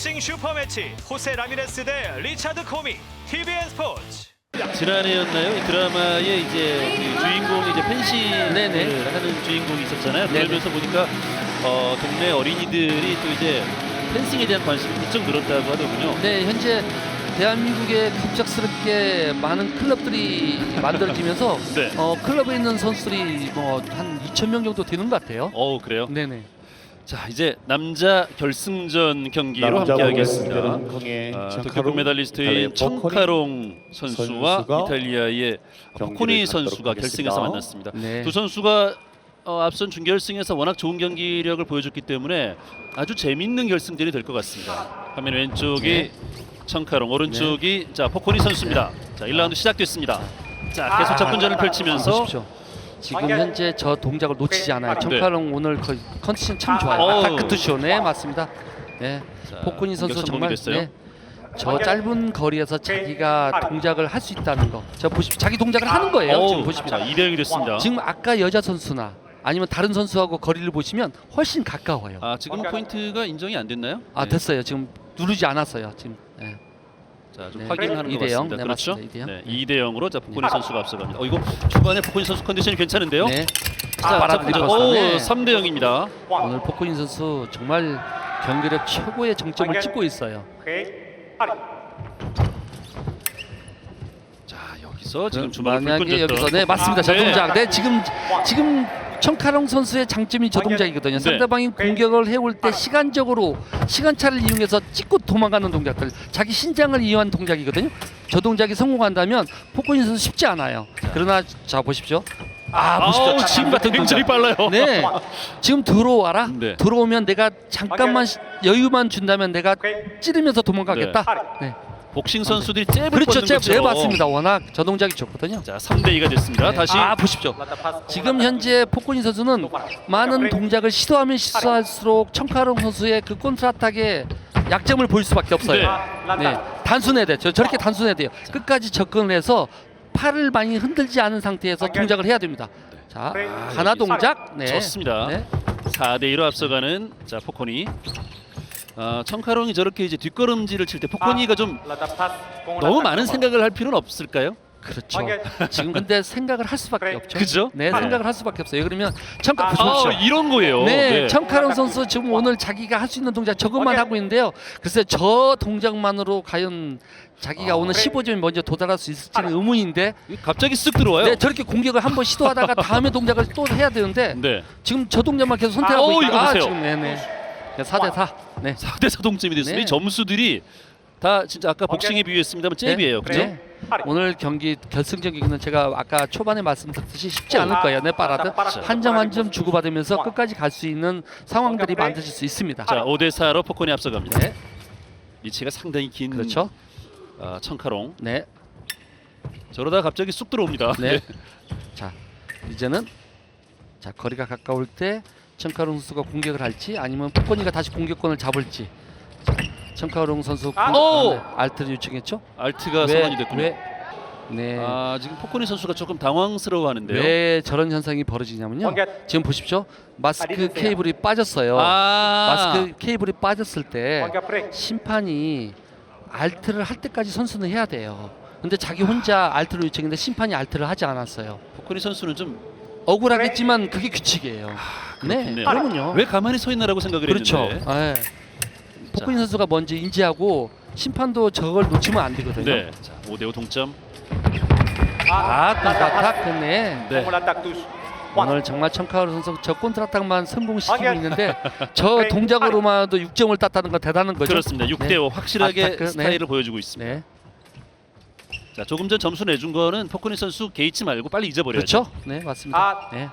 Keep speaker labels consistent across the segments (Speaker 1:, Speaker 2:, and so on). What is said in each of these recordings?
Speaker 1: 복싱 슈퍼매치 호세 라미레스 대 리차드 코미 TVN 스포츠
Speaker 2: 지난해였나요? 이 드라마에 이제 그 주인공이 이제 펜싱을
Speaker 3: 네네.
Speaker 2: 하는 주인공이 있었잖아요.
Speaker 3: 네네.
Speaker 2: 그러면서 보니까 어, 동네 어린이들이 또 이제 펜싱에 대한 관심이 부쩍 늘었다고 하더군요.
Speaker 3: 네, 현재 대한민국에 갑작스럽게 많은 클럽들이 만들어지면서
Speaker 2: 네.
Speaker 3: 어, 클럽에 있는 선수들이 뭐 한 2천 명 정도 되는 것 같아요.
Speaker 2: 어 그래요?
Speaker 3: 네네.
Speaker 2: 자 이제 남자 결승전 경기로
Speaker 4: 남자
Speaker 2: 함께하겠습니다. 아,
Speaker 4: 청카롱,
Speaker 2: 도쿄 금메달리스트인
Speaker 4: 이탈리아의
Speaker 2: 청카롱 선수와
Speaker 4: 선수가
Speaker 2: 이탈리아의
Speaker 4: 경기를
Speaker 2: 포코니
Speaker 4: 갖도록
Speaker 2: 선수가 결승에서
Speaker 4: 하겠습니다.
Speaker 2: 만났습니다.
Speaker 3: 네.
Speaker 2: 두 선수가 어, 앞선 준결승에서 워낙 좋은 경기력을 보여줬기 때문에 아주 재밌는 결승전이 될 것 같습니다. 화면 왼쪽이
Speaker 3: 네.
Speaker 2: 청카롱, 오른쪽이 자 포코니 선수입니다. 자 1라운드 시작됐습니다. 자 계속 접근전을 펼치면서
Speaker 3: 보십시오. 지금 현재 저 동작을 놓치지 않아요.
Speaker 2: 네.
Speaker 3: 청카롱 오늘 거의 컨디션 참 좋아요.
Speaker 2: 어우.
Speaker 3: 아타크투쇼 네 맞습니다. 네.
Speaker 2: 자,
Speaker 3: 포코니 선수 정말
Speaker 2: 됐어요.
Speaker 3: 네. 저 짧은 거리에서 자기가 동작을 할 수 있다는 거. 저 보십시오. 자기 동작을 하는 거예요. 지금
Speaker 2: 어우,
Speaker 3: 보십시오.
Speaker 2: 자 2대 0이 됐습니다.
Speaker 3: 지금 아까 여자 선수나 아니면 다른 선수하고 거리를 보시면 훨씬 가까워요.
Speaker 2: 아 지금 포인트가 인정이 안 됐나요?
Speaker 3: 아
Speaker 2: 네.
Speaker 3: 됐어요. 지금 누르지 않았어요. 지금. 네.
Speaker 2: 자, 좀
Speaker 3: 네.
Speaker 2: 확인하는
Speaker 3: 이것대 영.
Speaker 2: 같습니다.
Speaker 3: 네,
Speaker 2: 그렇죠?
Speaker 3: 맞습니다. 이대 영.
Speaker 2: 네, 2대 0으로 자 포코니 선수가 앞서갑니다. 어 이거 초반에 포코니 선수 컨디션이 괜찮은데요?
Speaker 3: 네.
Speaker 2: 자,
Speaker 3: 아,
Speaker 2: 자,
Speaker 3: 바람
Speaker 2: 오,
Speaker 3: 네.
Speaker 2: 3대 0입니다.
Speaker 3: 오늘 포코인 선수 정말 경기력 최고의 정점을 찍고 있어요.
Speaker 2: 자, 여기서 지금 주먹을
Speaker 3: 만약에
Speaker 2: 불끈 줬던
Speaker 3: 여기서 네 맞습니다. 저
Speaker 2: 네.
Speaker 3: 동작. 네 지금 지금 청카롱 선수의 장점이 저 동작이거든요.
Speaker 2: 네.
Speaker 3: 상대방이 공격을 해올 때 시간적으로 시간차를 이용해서 찍고 도망가는 동작들, 자기 신장을 이용한 동작이거든요. 저 동작이 성공한다면 포코인 선수 쉽지 않아요. 그러나 자 보십시오. 아 보십시오.
Speaker 2: 아우,
Speaker 3: 지금 같은
Speaker 2: 굉장히
Speaker 3: 동작.
Speaker 2: 빨라요.
Speaker 3: 네, 지금 들어와라.
Speaker 2: 네.
Speaker 3: 들어오면 내가 잠깐만 시- 여유만 준다면 내가 찌르면서 도망가겠다. 네,
Speaker 2: 복싱 선수들이 잽을
Speaker 3: 그렇죠.
Speaker 2: 뻗는
Speaker 3: 잽, 네
Speaker 2: 것처럼.
Speaker 3: 맞습니다. 워낙 저 동작이 좋거든요.
Speaker 2: 자, 3대 2가 됐습니다.
Speaker 3: 네.
Speaker 2: 다시
Speaker 3: 아 보십시오. 지금 현재 포코니 선수는 많은 동작을 시도하면 시도할수록 청카롱 선수의 그 콘트라탁의 약점을 보일 수밖에 없어요. 네, 단순해야 돼요. 저, 저렇게 단순해야 돼요. 끝까지 접근을 해서 팔을 많이 흔들지 않은 상태에서 동작을 해야 됩니다. 자, 하나 동작. 네.
Speaker 2: 좋습니다.
Speaker 3: 네.
Speaker 2: 4대 2로 앞서가는 자, 포코니. 아, 청카롱이 저렇게 이제 뒷걸음질을 칠 때 포코니가 좀 너무 많은 생각을 할 필요는 없을까요?
Speaker 3: 그렇죠. 지금 근데 생각을 할 수밖에 없죠.
Speaker 2: 그죠?
Speaker 3: 네,
Speaker 2: 네.
Speaker 3: 생각을 할 수밖에 없어요. 그러면 청카
Speaker 2: 아,
Speaker 3: 보십시오.
Speaker 2: 이런 거예요.
Speaker 3: 네, 청카롱 선수 지금 오늘 자기가 할 수 있는 동작 저것만 하고 있는데요. 글쎄 저 동작만으로 과연 자기가
Speaker 2: 아.
Speaker 3: 오늘 15점이 먼저 도달할 수 있을지는 의문인데
Speaker 2: 갑자기 쓱 들어와요.
Speaker 3: 네, 저렇게 공격을 한번 시도하다가 다음에 동작을 또 해야 되는데
Speaker 2: 네.
Speaker 3: 지금 저 동작만 계속 선택하고
Speaker 2: 아, 어,
Speaker 3: 있다.
Speaker 2: 보세요.
Speaker 3: 지금 네네. 4대 4. 네.
Speaker 2: 4대 4 동점이 됐습니다.
Speaker 3: 네.
Speaker 2: 이 점수들이 다 진짜 아까 복싱에 비유했습니다만 잽이에요. 그죠?
Speaker 3: 네. 오늘 경기 결승전 경기는 제가 아까 초반에 말씀드렸듯이 쉽지 않을 거예요. 네, 빠라드 한 점 한 점 주고받으면서 끝까지 갈 수 있는 상황들이 만들어질 수 있습니다.
Speaker 2: 자, 5대 4로 포콘이 앞서갑니다.
Speaker 3: 네,
Speaker 2: 리치가 상당히 긴
Speaker 3: 그렇죠.
Speaker 2: 아, 청카롱.
Speaker 3: 네,
Speaker 2: 저러다 갑자기 쑥 들어옵니다.
Speaker 3: 네. 자, 이제는 자 거리가 가까울 때 청카롱 선수가 공격을 할지 아니면 포코니가 다시 공격권을 잡을지. 자, 청카롱 선수
Speaker 1: 아!
Speaker 3: 공격,
Speaker 2: 오!
Speaker 3: 네, 알트를 요청했죠?
Speaker 2: 알트가 소환이 됐군요.
Speaker 3: 왜, 네.
Speaker 2: 아, 지금 포코니 선수가 조금 당황스러워하는데요.
Speaker 3: 왜 저런 현상이 벌어지냐면요. 지금 보십시오. 마스크
Speaker 1: 아리드세요.
Speaker 3: 케이블이 빠졌어요.
Speaker 2: 아,
Speaker 3: 마스크 케이블이 빠졌을 때 심판이 알트를 할 때까지 선수는 해야 돼요. 근데 자기 혼자 알트를 요청했는데 심판이 알트를 하지 않았어요.
Speaker 2: 포코니 선수는 좀
Speaker 3: 억울하겠지만 그게 규칙이에요. 네,
Speaker 2: 그렇겠네요.
Speaker 3: 그러면요.
Speaker 2: 왜 가만히 서 있나라고 생각을
Speaker 3: 그렇죠.
Speaker 2: 했는데.
Speaker 3: 예. 포크인 선수가 먼저 인지하고 심판도 저걸 놓치면 안 되거든요.
Speaker 2: 네. 자, 5대 5 동점.
Speaker 3: 아, 콘트라탁 끝내.
Speaker 2: 네.
Speaker 3: 오늘 정말 청카우르 선수 저 콘트라탁만 성공시키고 있는데 저 동작으로만도 6점을 땄다는 건 대단한 거죠.
Speaker 2: 그렇습니다. 6대 5 확실하게
Speaker 3: 아타크, 네.
Speaker 2: 스타일을 보여주고 있습니다.
Speaker 3: 네.
Speaker 2: 자, 조금 전 점수 내준 거는 포코니 선수 개의치 말고 빨리 잊어버려야죠.
Speaker 3: 그렇죠. 네, 맞습니다. 네.
Speaker 1: 네.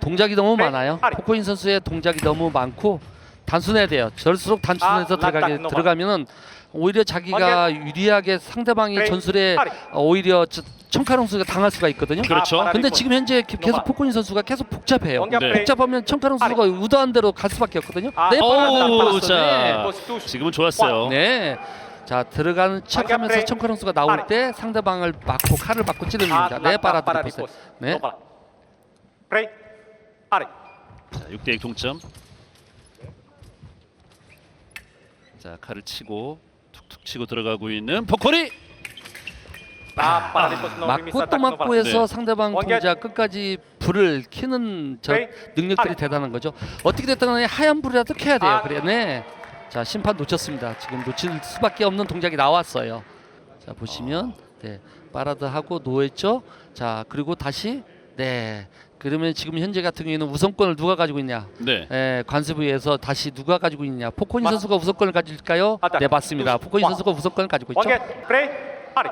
Speaker 3: 동작이 너무
Speaker 1: 네.
Speaker 3: 많아요. 포코인 선수의 동작이 너무 많고 단순해야 돼요. 저럴수록 단순해서
Speaker 1: 아,
Speaker 3: 들어가게. 들어가면은 오히려 자기가 유리하게 상대방이. 전술에. 어, 오히려 저- 청카롱 선수가 당할 수가 있거든요.
Speaker 2: 그렇죠.
Speaker 1: 아,
Speaker 3: 근데 지금 현재 게- 계속. 포코인 선수가 계속 복잡해요.
Speaker 2: 네.
Speaker 3: 복잡하면 청카롱 선수가 의도한 대로 갈 수밖에 없거든요.
Speaker 1: 아,
Speaker 3: 네,
Speaker 2: 오,
Speaker 3: 빨랐어.
Speaker 2: 자,
Speaker 1: 네.
Speaker 2: 지금은 좋았어요.
Speaker 3: 네. 자 들어가는 척하면서. 청카롱 선수가 나올. 때 상대방을 막고 칼을 막고 찌릅니다. 네, 빨아들이고. 네.
Speaker 1: 프레이 아리
Speaker 2: 자, 6대 6 동점. 자 칼을 치고 툭툭 치고 들어가고 있는
Speaker 4: depois não
Speaker 3: 맞고
Speaker 4: remissar
Speaker 3: 또 맞고. 해서
Speaker 2: 네.
Speaker 3: 상대방. 동작 끝까지 불을 켜는 저
Speaker 4: 네.
Speaker 3: 능력들이
Speaker 4: 아.
Speaker 3: 대단한 거죠. 어떻게 됐든 간에 하얀 불이라도 켜야 돼요.
Speaker 4: 아.
Speaker 3: 그래, 네. 자 심판 놓쳤습니다. 지금 놓칠 수밖에 없는 동작이 나왔어요. 자 보시면 네 파라드 하고 노했죠. 자 그리고 다시 네 그러면 지금 현재 같은 경우에는 우선권을 누가 가지고 있냐?
Speaker 2: 네.
Speaker 3: 예, 관세부에서 다시 누가 가지고 있냐? 포코니
Speaker 4: 맞-
Speaker 3: 선수가 우선권을 가질까요?
Speaker 4: 아,
Speaker 3: 네 맞습니다. 포코니
Speaker 4: 와.
Speaker 3: 선수가 우선권을 가지고 있죠.
Speaker 4: 프레이 파리.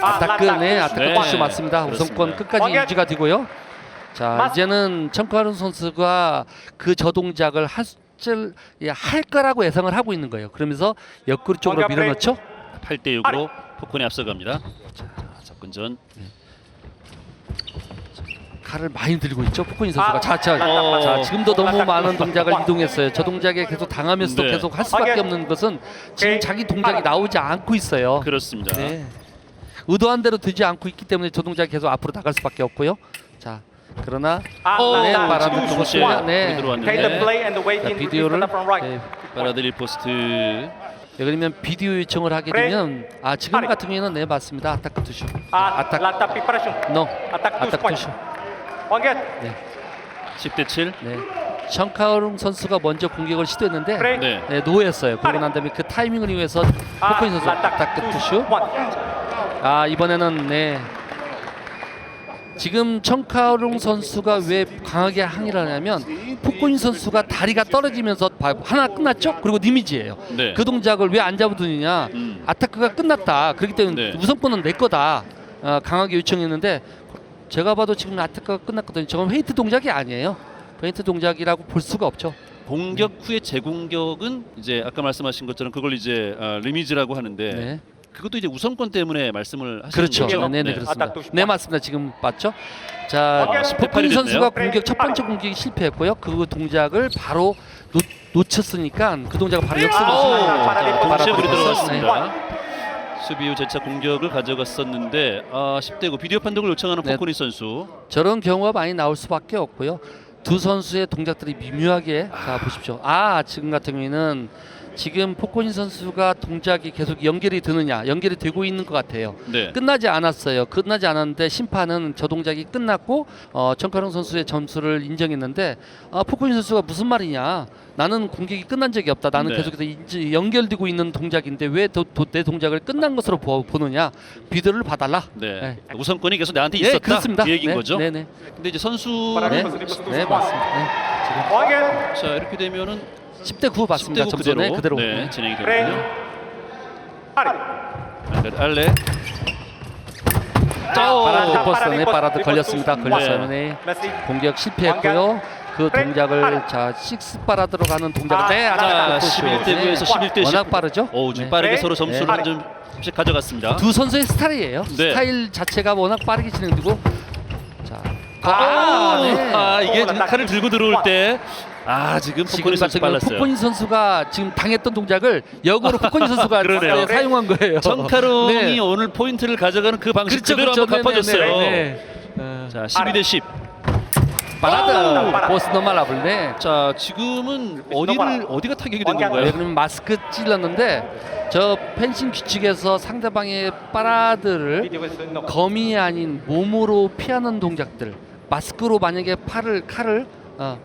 Speaker 3: 아타크 네 아타크
Speaker 2: 네.
Speaker 3: 박스 맞습니다. 우선권 끝까지. 유지가 되고요. 자
Speaker 4: 맞-
Speaker 3: 이제는 청카룬 선수가 그 저 동작을 할 줄할 거라고 예상을 하고 있는 거예요. 그러면서 옆구리 쪽으로 밀어넣죠.
Speaker 2: 8대 6으로 포코니 앞서갑니다. 자 접근전.
Speaker 3: 칼을 많이 들고 있죠. 포코니 선수가
Speaker 4: 아,
Speaker 3: 자, 자,
Speaker 2: 어.
Speaker 3: 자 지금도 너무 많은 동작을 이동했어요. 저 동작에 계속 당하면서도
Speaker 2: 네.
Speaker 3: 계속 할 수밖에. 없는 것은 지금
Speaker 4: 오케이.
Speaker 3: 자기 동작이 나오지 않고 있어요.
Speaker 2: 그렇습니다.
Speaker 3: 네. 의도한 대로 되지 않고 있기 때문에 저 동작이 계속 앞으로 나갈 수밖에 없고요. 자, 그러나
Speaker 4: Ah,
Speaker 3: 네,
Speaker 4: nah,
Speaker 3: 바람을. 네.
Speaker 4: Take the
Speaker 2: 들어왔는데
Speaker 3: 자. 비디오를. 네,
Speaker 2: 파라드릴 포스트.
Speaker 3: 네, 그러면 비디오 요청을 하게. 되면 아 지금. 같은 경우에는 네 맞습니다. 아타크 투슈.
Speaker 4: Ah,
Speaker 3: 아타크. 노
Speaker 4: 아타크 투.
Speaker 3: 투슈.
Speaker 4: 원겟
Speaker 2: 10대 7.
Speaker 3: 네. 션카오룽 선수가 먼저 공격을 시도했는데.
Speaker 2: 네.
Speaker 3: 네, 노했어요. 그러고 난 다음에 그 타이밍을 이용해서 포코인 선수 아타크 투슈. 아 이번에는 네 지금 청카오룽 선수가 왜 강하게 항의를 하냐면 포코인 선수가 다리가 떨어지면서 봐- 하나 끝났죠 그리고 니미지예요
Speaker 2: 네.
Speaker 3: 그 동작을 왜 안 잡아두느냐
Speaker 2: 음.
Speaker 3: 아타크가 끝났다 그렇기 때문에
Speaker 2: 네.
Speaker 3: 우선권은 내 거다 어, 강하게 요청했는데 제가 봐도 지금 아타크가 끝났거든요 저건 페인트 동작이 아니에요 페인트 동작이라고 볼 수가 없죠
Speaker 2: 공격 후에 재공격은 이제 아까 말씀하신 것처럼 그걸 이제 아, 리미즈라고 하는데
Speaker 3: 네.
Speaker 2: 그것도 이제 우선권 때문에 말씀을 하시는
Speaker 3: 그렇죠.
Speaker 2: 거죠.
Speaker 3: 네, 네,
Speaker 4: 네.
Speaker 3: 그렇습니다.
Speaker 4: 아타크
Speaker 3: 네, 맞습니다. 지금 맞죠? 자,
Speaker 4: 아,
Speaker 3: 포코니
Speaker 2: 팔이
Speaker 3: 선수가
Speaker 2: 됐네요.
Speaker 3: 공격 첫 번째 공격이 실패했고요. 그 동작을 바로 놓, 놓쳤으니까 그 동작을 바로 역습을
Speaker 4: 아. 자,
Speaker 2: 동시에
Speaker 3: 네.
Speaker 2: 들어갔습니다. 수비 후 재차 공격을 가져갔었는데 아, 10대 9 비디오 판독을 요청하는
Speaker 3: 네.
Speaker 2: 포코니 선수.
Speaker 3: 저런 경우가 많이 나올 수밖에 없고요. 두 선수의 동작들이 미묘하게 자 보십시오. 아 지금 같은 경우에는 지금 포코니 선수가 동작이 계속 연결이 되느냐 연결이 되고 있는 것 같아요.
Speaker 2: 네.
Speaker 3: 끝나지 않았어요. 끝나지 않았는데 심판은 저 동작이 끝났고 어, 정카롱 선수의 점수를 인정했는데 아, 포코인 선수가 무슨 말이냐? 나는 공격이 끝난 적이 없다. 나는
Speaker 2: 네.
Speaker 3: 계속해서 인지- 연결되고 있는 동작인데 왜 내 동작을 끝난 것으로 보, 보느냐? 비디오를 봐달라.
Speaker 2: 네.
Speaker 3: 네.
Speaker 2: 우선권이 계속 나한테
Speaker 3: 예,
Speaker 2: 있었다.
Speaker 3: 그렇습니다.
Speaker 2: 그 얘기인
Speaker 3: 네,
Speaker 2: 거죠.
Speaker 3: 네, 네,
Speaker 2: 근데 이제 선수
Speaker 3: 네, 네. 맞습니다. 네.
Speaker 4: 원겟
Speaker 2: 자 이렇게 되면은
Speaker 3: 10대 9 맞습니다.
Speaker 2: 10대 9
Speaker 3: 점수
Speaker 2: 그대로,
Speaker 3: 네, 그대로.
Speaker 2: 네,
Speaker 3: 네.
Speaker 2: 진행이. 되거든요. 알레 알레.
Speaker 3: 파라드 버스, 네,
Speaker 4: 리버스,
Speaker 3: 파라드
Speaker 4: 리버스,
Speaker 3: 걸렸습니다. 걸렸어요. 네.
Speaker 4: 메시.
Speaker 3: 공격 실패했고요. 그. 동작을. 자 식스 파라드로 가는 동작을
Speaker 4: 아,
Speaker 3: 네,
Speaker 4: 자,
Speaker 2: 자 11대 9에서 11대 10.
Speaker 3: 워낙 빠르죠?
Speaker 2: 오, 지금
Speaker 3: 네.
Speaker 2: 빠르게
Speaker 4: 네.
Speaker 2: 서로 점수를
Speaker 4: 네.
Speaker 2: 한 점씩 가져갔습니다.
Speaker 3: 두 선수의 스타일이에요.
Speaker 2: 네.
Speaker 3: 스타일 자체가 워낙 빠르게 진행되고 자.
Speaker 2: 아,
Speaker 3: 아, 네.
Speaker 2: 아 이게 지금 칼을 들고 들어올 때. 아 지금
Speaker 3: 지금
Speaker 2: 포코니 선수
Speaker 3: 같은
Speaker 2: 빨랐어요.
Speaker 3: 포코니 선수가 지금 당했던 동작을 역으로 포코니 선수가
Speaker 2: 그러네요.
Speaker 3: 네, 사용한 거예요.
Speaker 2: 정카롱이
Speaker 3: 네.
Speaker 2: 오늘 포인트를 가져가는 그 방식
Speaker 3: 그렇죠,
Speaker 2: 그대로
Speaker 3: 그렇죠.
Speaker 2: 한번
Speaker 3: 네, 네,
Speaker 2: 갚아줬어요.
Speaker 3: 네, 네. 어,
Speaker 2: 자 12 대 10.
Speaker 3: 바라드 보스 노말라블 네.
Speaker 2: 자 지금은 어디를 어디가 타격이 된 건가요?
Speaker 3: 그러면 마스크 찔렀는데 저 펜싱 규칙에서 상대방의
Speaker 4: 넣고.
Speaker 3: 검이 아닌 몸으로 피하는 동작들 마스크로 만약에 팔을 칼을 어.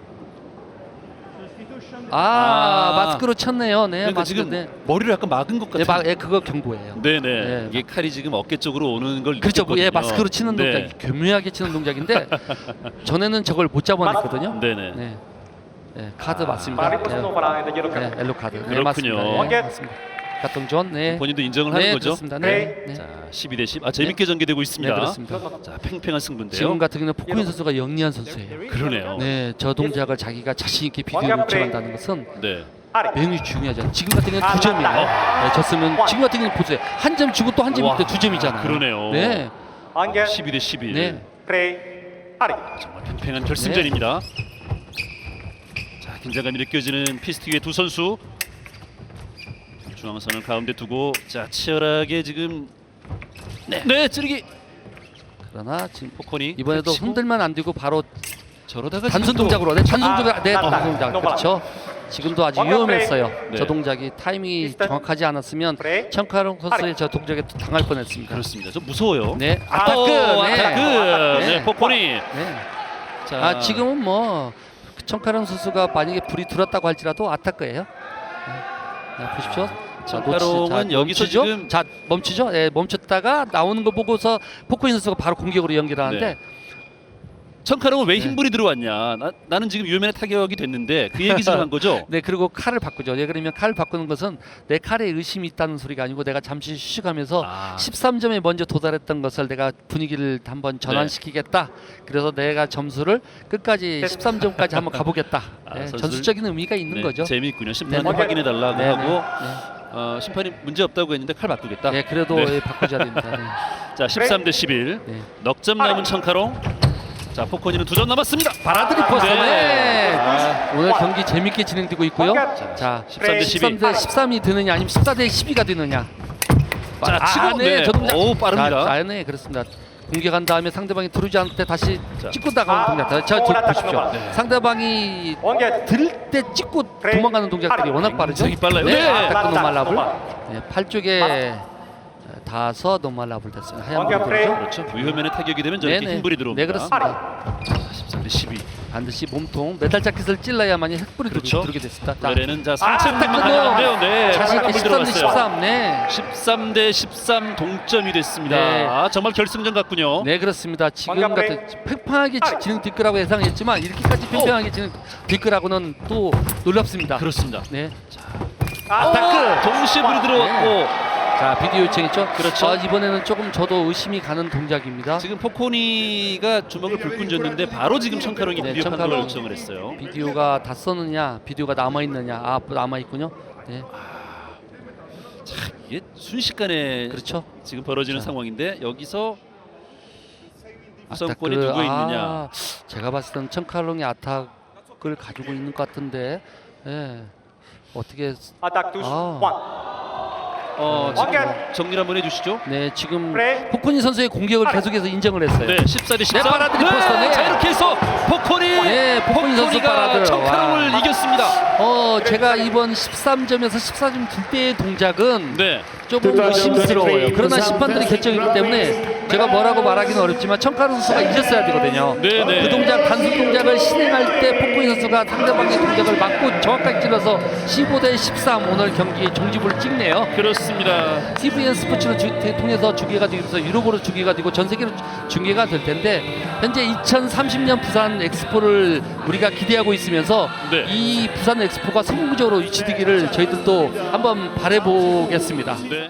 Speaker 3: 아,
Speaker 2: 아.
Speaker 3: 마스크로 쳤네요. 네,
Speaker 2: 그러니까
Speaker 3: 마스크.
Speaker 2: 지금
Speaker 3: 네.
Speaker 2: 머리를 약간 막은 것
Speaker 3: 네,
Speaker 2: 같아요.
Speaker 3: 마, 예, 그거 경고예요.
Speaker 2: 네네.
Speaker 3: 네.
Speaker 2: 이게 칼이 지금 어깨 쪽으로 오는 걸
Speaker 3: 그렇죠.
Speaker 2: 느꼈거든요.
Speaker 3: 예, 마스크로 치는
Speaker 2: 네.
Speaker 3: 동작, 교묘하게 치는 동작인데 전에는 저걸 못 잡아냈거든요.
Speaker 2: 네네.
Speaker 3: 네, 네, 카드
Speaker 2: 아,
Speaker 3: 맞습니다.
Speaker 4: 파리
Speaker 3: 네, 네,
Speaker 4: 카드.
Speaker 3: 엘로 카드. 네,
Speaker 2: 그렇군요.
Speaker 3: 맞습니다. 네,
Speaker 4: 원겟.
Speaker 3: 맞습니다. 가동전, 네,
Speaker 2: 본인도 인정을
Speaker 3: 네,
Speaker 2: 하는 거죠.
Speaker 3: 그렇습니다. 네, 네.
Speaker 2: 자 12 대 10. 아 재밌게 전개되고 있습니다.
Speaker 3: 네, 그렇습니다.
Speaker 2: 자 팽팽한 승부인데요.
Speaker 3: 지금 같은 경우는 포코인 선수가 영리한 선수예요.
Speaker 2: 그러네요.
Speaker 3: 네, 저 동작을 자기가 자신 있게 비디오 요청한다는 것은
Speaker 2: 네.
Speaker 3: 매우 중요하잖아요. 지금 같은 경우는
Speaker 4: 아,
Speaker 3: 두 점이에요.
Speaker 4: 맞다.
Speaker 3: 네, 졌으면 지금 같은 경우는 보세요. 한 점 주고 또 한 점인데
Speaker 2: 와,
Speaker 3: 두 점이잖아요.
Speaker 2: 그러네요.
Speaker 3: 네,
Speaker 4: 원겟
Speaker 2: 12 대 11.
Speaker 3: 네.
Speaker 4: 프레이. 파리.
Speaker 2: 정말 팽팽한 결승전입니다. 자 긴장감이 느껴지는 피스트 위의 두 선수. 중앙선을 가운데 두고 자 치열하게 지금 네, 네 찌르기
Speaker 3: 그러나 지금
Speaker 2: 포코니
Speaker 3: 이번에도
Speaker 2: 치고
Speaker 3: 흔들면 안 되고 바로
Speaker 2: 저러다가
Speaker 3: 단순
Speaker 2: 지금 또-
Speaker 3: 동작으로 네, 단순
Speaker 4: 아,
Speaker 3: 동작, 네,
Speaker 4: 맞다.
Speaker 3: 단순 동작
Speaker 4: 넘어가.
Speaker 3: 그렇죠. 지금도 아주
Speaker 4: 완벽
Speaker 3: 위험했어요.
Speaker 2: 플레이.
Speaker 3: 저
Speaker 2: 네.
Speaker 3: 동작이 타이밍이 정확하지 않았으면. 청카롱 선수의 저 동작에 또 당할 뻔했습니다.
Speaker 2: 그렇습니다. 좀 무서워요.
Speaker 3: 네,
Speaker 4: 아,
Speaker 3: 아타크.
Speaker 2: 오,
Speaker 3: 네.
Speaker 2: 아타크. 네,
Speaker 3: 네.
Speaker 2: 포코니.
Speaker 3: 네.
Speaker 2: 자,
Speaker 3: 아 지금은 뭐 청카롱 선수가 만약에 불이 들었다고 할지라도 아타크예요. 네. 네, 보십시오. 자, 놓치- 자,
Speaker 2: 여기서
Speaker 3: 멈추죠?
Speaker 2: 지금-
Speaker 3: 자 멈추죠. 예, 멈췄다가 나오는 거 보고서 포코인 선수가 바로 공격으로 연결하는데
Speaker 2: 네. 청카롱은 왜
Speaker 3: 네.
Speaker 2: 힘불이 들어왔냐? 나, 나는 지금 유면의 타격이 됐는데 그 얘기 지금 한 거죠?
Speaker 3: 네 그리고 칼을 바꾸죠. 왜 그러면 칼을 바꾸는 것은 내 칼에 의심이 있다는 소리가 아니고 내가 잠시 휴식하면서
Speaker 2: 아.
Speaker 3: 13점에 먼저 도달했던 것을 내가 분위기를 한번 전환시키겠다. 그래서 내가 점수를 끝까지 13점까지 한번 가보겠다.
Speaker 2: 아,
Speaker 3: 네,
Speaker 2: 선수들-
Speaker 3: 전술적인 의미가 있는
Speaker 2: 네,
Speaker 3: 거죠.
Speaker 2: 재미있군요. 심판
Speaker 3: 네, 네.
Speaker 2: 확인해 달라고
Speaker 3: 네, 네.
Speaker 2: 하고
Speaker 3: 네.
Speaker 2: 어, 심판이 문제 없다고 했는데 칼 바꾸겠다.
Speaker 3: 네, 그래도
Speaker 2: 네.
Speaker 3: 예, 바꾸셔야 됩니다. 네.
Speaker 2: 자, 13 대 11.
Speaker 3: 네.
Speaker 2: 넉점 남은 청카롱. 자, 포코니는 두 점 남았습니다.
Speaker 3: 바라드리 포스.
Speaker 2: 네.
Speaker 3: 네.
Speaker 2: 아.
Speaker 3: 오늘 경기 재밌게 진행되고 있고요.
Speaker 4: 자,
Speaker 3: 자,
Speaker 2: 13대 12.
Speaker 3: 13대 13이 되느냐 아니면 14대 12가 되느냐.
Speaker 2: 자, 치고 네.
Speaker 3: 저 동작.
Speaker 2: 오, 빠릅니다.
Speaker 3: 자, 네, 그렇습니다. 공격한 다음에 상대방이 들어오지 않을 때 다시
Speaker 2: 자.
Speaker 3: 찍고 나가는
Speaker 4: 아,
Speaker 3: 동작. 자, 저 보십시오.
Speaker 2: 네.
Speaker 3: 상대방이. 들 때 찍고. 도망가는 동작들이. 워낙 빠르죠.
Speaker 2: 굉장히 빨라요.
Speaker 3: 네,
Speaker 2: 네.
Speaker 4: 넘어가.
Speaker 3: 네, 팔 쪽에 닿아서 노말 라블 됐습니다. 하얀.
Speaker 4: 프레임.
Speaker 2: 그렇죠. 유효면의 타격이 되면 저렇게
Speaker 3: 네네.
Speaker 2: 힘불이 들어옵니다.
Speaker 3: 네, 그렇습니다.
Speaker 2: 13대 12.
Speaker 3: 반드시 몸통 메탈 자켓을 찔러야만이 핵불이
Speaker 2: 그렇죠.
Speaker 3: 들게 됐습니다. 자,
Speaker 2: 노래는 자,
Speaker 3: 아,
Speaker 2: 상체만
Speaker 3: 아타크도
Speaker 2: 하는데요. 네.
Speaker 3: 자신 있게
Speaker 2: 빨간불
Speaker 3: 13대
Speaker 2: 들어갔어요.
Speaker 3: 13. 네.
Speaker 2: 13 대 13 동점이 됐습니다.
Speaker 3: 네.
Speaker 2: 아, 정말 결승전 같군요.
Speaker 3: 네 그렇습니다. 지금 같은 팽팽하게 지- 진행될 거라고 예상했지만 이렇게까지 팽팽하게 진행될 거라고는 또 놀랍습니다.
Speaker 2: 그렇습니다.
Speaker 3: 네.
Speaker 4: 아타크.
Speaker 2: 동시에 불이 들어왔고
Speaker 3: 자 비디오 요청했죠.
Speaker 2: 그렇죠.
Speaker 3: 아, 이번에는 조금 저도 의심이 가는 동작입니다.
Speaker 2: 지금 포코니가 주먹을 불끈 줬는데 바로 지금 청카롱이
Speaker 3: 네,
Speaker 2: 비디오 판독을
Speaker 3: 청카롱.
Speaker 2: 요청을 했어요.
Speaker 3: 비디오가 다 썼느냐, 비디오가 남아 있느냐, 아 남아 있군요. 네,
Speaker 2: 이게 순식간에
Speaker 3: 그렇죠.
Speaker 2: 지금 벌어지는
Speaker 3: 자.
Speaker 2: 상황인데 여기서 우선권이
Speaker 3: 아타크,
Speaker 2: 누구 있느냐.
Speaker 3: 아, 제가 봤을 때는 청칼롱이 아탁을 가지고 있는 것 같은데, 예. 어떻게?
Speaker 4: 아. 원.
Speaker 2: 어, 지금
Speaker 4: 왕관.
Speaker 2: 정리를 한번 해주시죠.
Speaker 3: 네 지금. 포코니 선수의 공격을 계속해서 인정을 했어요.
Speaker 2: 네, 14대 14.
Speaker 3: 네, 빨아들이 포스터, 네.
Speaker 2: 자 이렇게 해서 포코니,
Speaker 3: 네, 포코니 선수 빨아들어요.
Speaker 2: 청카롱을
Speaker 3: 와.
Speaker 2: 이겼습니다.
Speaker 3: 어, 제가 이번 13점에서 14점 들 때의 동작은
Speaker 2: 네,
Speaker 3: 조금 의심스러워요. 그러나 심판들이 결정했기 때문에 제가 뭐라고 말하기는 어렵지만 청카루 선수가 이겼어야 되거든요.
Speaker 2: 네, 네.
Speaker 3: 그 동작 단순 동작을 실행할 때 포코인 선수가 상대방의 동작을 막고 정확하게 찔러서 15대 13 오늘 경기 종지부를 찍네요.
Speaker 2: 그렇습니다.
Speaker 3: TVN 스포츠를 주- 통해서 중계가 되면서 유럽으로 중계가 되고 전 세계로 중계가 될 텐데 현재 2030년 부산 엑스포를 우리가 기대하고 있으면서
Speaker 2: 네.
Speaker 3: 이 부산 엑스포가 성공적으로 유치되기를 저희들도 한번 바래보겠습니다.
Speaker 2: 네.